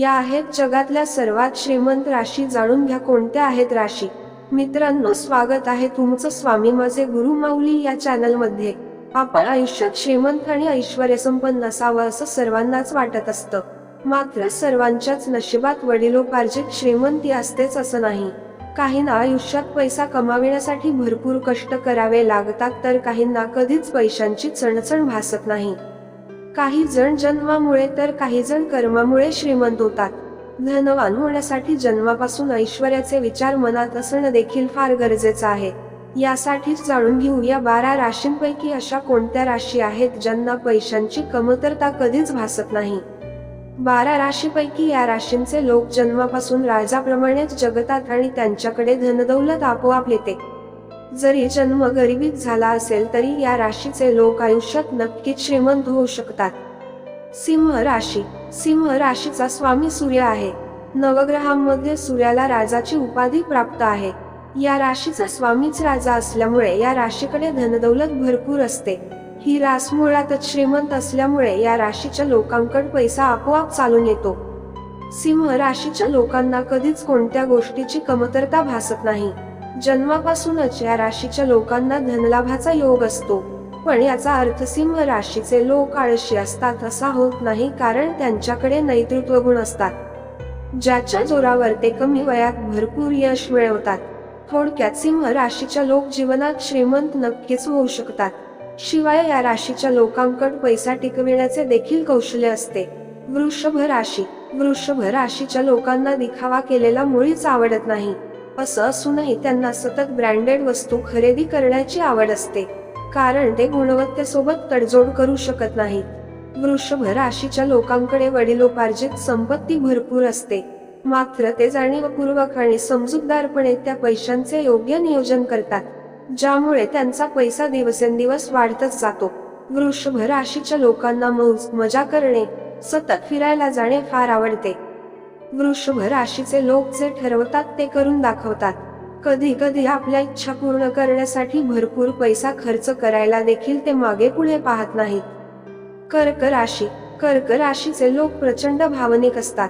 या आहेत जगातल्या सर्वात श्रीमंत राशी. जाणून घ्या कोणत्या आहेत राशी. मित्रांनो स्वागत आहे तुमचं स्वामी माझे गुरु माऊली या चॅनलमध्ये. आपण आयुष्यात श्रीमंत आणि ऐश्वर संपन्न असावं असं सर्वांनाच वाटत असतं. मात्र सर्वांच्याच नशिबात वडिलोपार्जित श्रीमंती असतेच असं नाही. काहींना आयुष्यात पैसा कमाविण्यासाठी भरपूर कष्ट करावे लागतात तर काहींना कधीच पैशांची चणचण भासत नाही. काही जण जन्मामुळे तर काही जण कर्मामुळे श्रीमंत होतात. धनवान होण्यासाठी जन्मापासून ऐश्वर्याचे विचार मनात असणं देखील फार गरजेचं आहे. यासाठीच जाणून घेऊ या बारा राशींपैकी अशा कोणत्या राशी आहेत ज्यांना पैशांची कमतरता कधीच भासत नाही. बारा राशीपैकी या राशींचे लोक जन्मापासून राजाप्रमाणेच जगतात आणि त्यांच्याकडे धनदौलत आपोआप येते. जरी जन्म गरिबीत झाला असेल तरी या राशीचे लोक आयुष्यात नक्कीच श्रीमंत होऊ शकतात. सिंह राशी. सिंह राशीचा स्वामी सूर्य आहे. नवग्रहांमध्ये सूर्याला राजाची उपाधी प्राप्त आहे. या राशीचा स्वामीच राजा असल्यामुळे या राशीकडे धनदौलत भरपूर असते. ही रास मुळातच श्रीमंत असल्यामुळे या राशीच्या लोकांकडे पैसा आपोआप चालून येतो. सिंह राशीच्या लोकांना कधीच कोणत्या गोष्टीची कमतरता भासत नाही. जन्मापासूनच या राशीच्या लोकांना धनलाभाचा योग असतो. पण याचा अर्थ सिंह राशीचे लोक आळशी असतात असा होत नाही कारण त्यांच्याकडे नैतृत्व गुण असतात. ज्याच्या जोरावर ते कमी वयात भरपूर यश मिळवतात. थोडक्यात सिंह राशीच्या लोक जीवनात श्रीमंत नक्कीच होऊ शकतात. शिवाय या राशीच्या लोकांकडे पैसा टिकविण्याचे देखील कौशल्य असते. वृषभ राशी वृषभ राशीच्या लोकांना दिखावा केलेला मुळीच आवडत नाही. असं असूनही त्यांना सतत ब्रँडेड वस्तू खरेदी करण्याची आवड असते. कारण ते गुणवत्तेसोबत तडजोड करू शकत नाहीत. वृषभ राशीच्या लोकांकडे वडिलोपार्जित संपत्ती भरपूर असते. मात्र ते जाणीवपूर्वक आणि समजूतदारपणे त्या पैशांचे योग्य नियोजन करतात ज्यामुळे त्यांचा पैसा दिवसेंदिवस वाढतच जातो. वृषभ राशीच्या लोकांना मौज मजा करणे सतत फिरायला जाणे फार आवडते. वृषभ राशीचे लोक जे ठरवतात ते करून दाखवतात. कधी कधी आपल्या इच्छा पूर्ण करण्यासाठी भरपूर पैसा खर्च करायला देखील ते मागे पुढे पाहत नाहीत. कर्क राशी कर्क राशीचे लोक प्रचंड भावनिक असतात.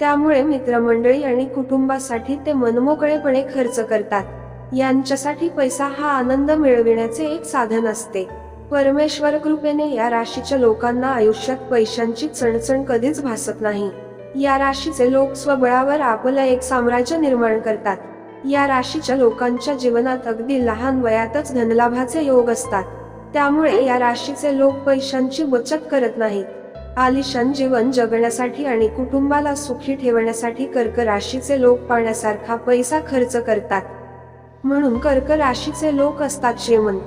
त्यामुळे मित्रमंडळी आणि कुटुंबासाठी ते मनमोकळेपणे खर्च करतात. यांच्यासाठी पैसा हा आनंद मिळविण्याचे एक साधन असते. परमेश्वर कृपेने या राशीच्या लोकांना आयुष्यात पैशांची चणचण कधीच भासत नाही. या राशीचे लोक स्वबळावर आपलं एक साम्राज्य निर्माण करतात. या राशीच्या लोकांच्या जीवनात अगदी लहान वयातच धनलाभाचे योग असतात. त्यामुळे या राशीचे लोक पैशांची बचत करत नाहीत. आलिशान जीवन जगण्यासाठी आणि कुटुंबाला सुखी ठेवण्यासाठी कर्क राशीचे लोक पाण्यासारखा पैसा खर्च करतात. म्हणून कर्क राशीचे लोक असतात श्रीमंत.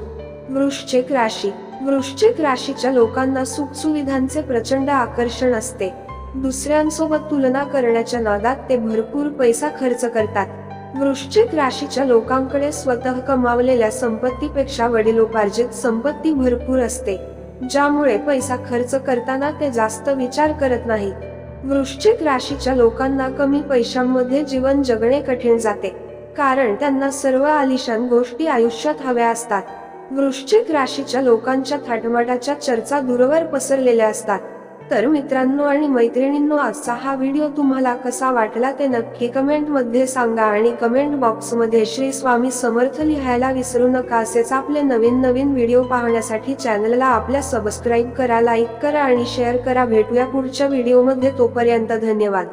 वृश्चिक राशी. वृश्चिक राशीच्या लोकांना सुखसुविधांचे प्रचंड आकर्षण असते. दुसऱ्यांसोबत तुलना करण्याच्या नादात ते भरपूर पैसा खर्च करतात. वृश्चिक राशीच्या लोकांकडे स्वतः कमावलेल्या संपत्तीपेक्षा वडिलोपार्जित संपत्ती भरपूर असते ज्यामुळे पैसा खर्च करताना ते जास्त विचार करत नाहीत वृश्चिक राशीच्या लोकांना कमी पैशांमध्ये जीवन जगणे कठीण जाते कारण त्यांना सर्व आलिशान गोष्टी आयुष्यात हव्या असतात. वृश्चिक राशीच्या लोकांच्या थाटमाटाच्या चर्चा दूरवर पसरलेल्या असतात. तर मित्रांनो आणि मैत्रिणींनो आजचा हा व्हिडिओ तुम्हाला कसा वाटला ते नक्की कमेंटमध्ये सांगा आणि कमेंट बॉक्समध्ये श्री स्वामी समर्थ लिहायला विसरू नका असेच आपले नवीन नवीन व्हिडिओ पाहण्यासाठी चॅनलला आपल्या सबस्क्राईब करा लाईक करा आणि शेअर करा. भेटूया पुढच्या व्हिडिओमध्ये. तोपर्यंत धन्यवाद.